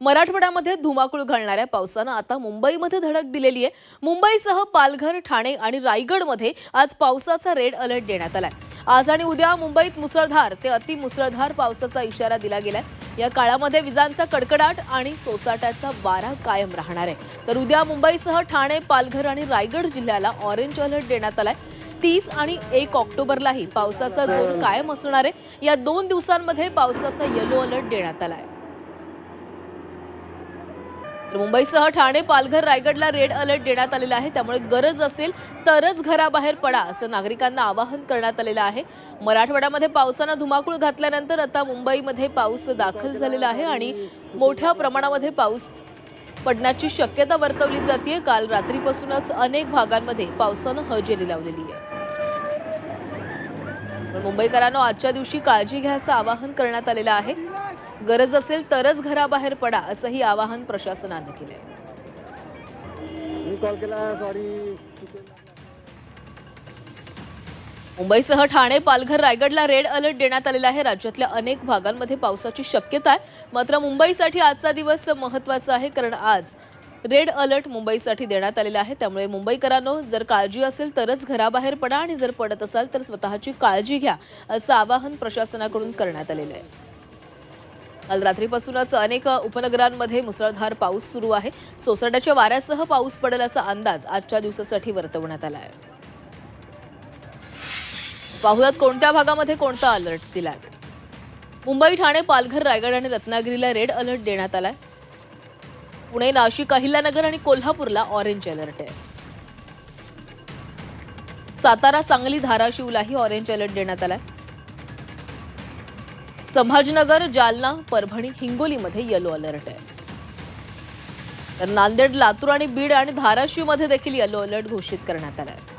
मराठवाड्यामध्ये धुमाकूळ घालणाऱ्या पावसानं आता मुंबईमध्ये धडक दिलेली आहे. मुंबईसह पालघर ठाणे आणि रायगडमध्ये आज पावसाचा रेड अलर्ट देण्यात आलाय. आज आणि उद्या मुंबईत मुसळधार ते अति मुसळधार पावसाचा इशारा दिला गेलाय. या काळामध्ये विजांचा कडकडाट आणि सोसाट्याचा वारा कायम राहणार आहे. तर उद्या मुंबईसह ठाणे पालघर आणि रायगड जिल्ह्याला ऑरेंज अलर्ट देण्यात आलाय. तीस आणि एक ऑक्टोबरलाही पावसाचा जोर कायम असणार आहे. या दोन दिवसांमध्ये पावसाचा येलो अलर्ट देण्यात आलाय. तर मुंबईसह ठाणे पालघर रायगडला रेड अलर्ट देण्यात आलेला आहे. त्यामुळे गरज असेल तरच घराबाहेर पडा असं नागरिकांना आवाहन करण्यात आलेलं आहे. मराठवाड्यामध्ये पावसानं धुमाकूळ घातल्यानंतर आता मुंबईमध्ये पाऊस दाखल झालेला आहे आणि मोठ्या प्रमाणामध्ये पाऊस पडण्याची शक्यता वर्तवली जाते काल रात्रीपासूनच अनेक भागांमध्ये पावसानं हजेरी लावलेली आहे. मुंबईकरांना मुंबईकरांनो आजच्या दिवशी काळजी घ्या असं आवाहन करण्यात आलेलं आहे. गरज असेल तरच घराबाहेर पडा असंही आवाहन प्रशासनानं केलंय. मुंबईसह ठाणे पालघर रायगडला रेड अलर्ट देण्यात आलेला आहे. राज्यातल्या अनेक भागांमध्ये पावसाची शक्यता आहे. मात्र मुंबईसाठी आजचा दिवस महत्त्वाचा आहे कारण आज रेड अलर्ट मुंबईसाठी देण्यात आलेला आहे. त्यामुळे मुंबईकरांनो जर काळजी असेल तरच घराबाहेर पडा आणि जर पडत असाल तर स्वतःची काळजी घ्या असं आवाहन प्रशासनाकडून करण्यात आलेलं आहे. काल रात्रीपासूनच अनेक उपनगरांमध्ये मुसळधार पाऊस सुरू आहे. सोसाट्याच्या वाऱ्यासह पाऊस पडेल असा अंदाज आजच्या दिवसासाठी वर्तवण्यात आला आहे. पाहुयात कोणत्या भागामध्ये कोणता अलर्ट दिलाय? मुंबई ठाणे पालघर रायगड आणि रत्नागिरीला रेड अलर्ट देण्यात आलाय. पुणे नाशिक अहिल्यानगर आणि कोल्हापूरला ऑरेंज अलर्ट आहे. सातारा सांगली धाराशिवलाही ऑरेंज अलर्ट देण्यात आलाय. संभाजीनगर जालना परभणी हिंगोलीमध्ये येलो अलर्ट आहे. तर नांदेड लातूर आणि बीड आणि धाराशिवमध्ये देखील येलो अलर्ट घोषित करण्यात आला आहे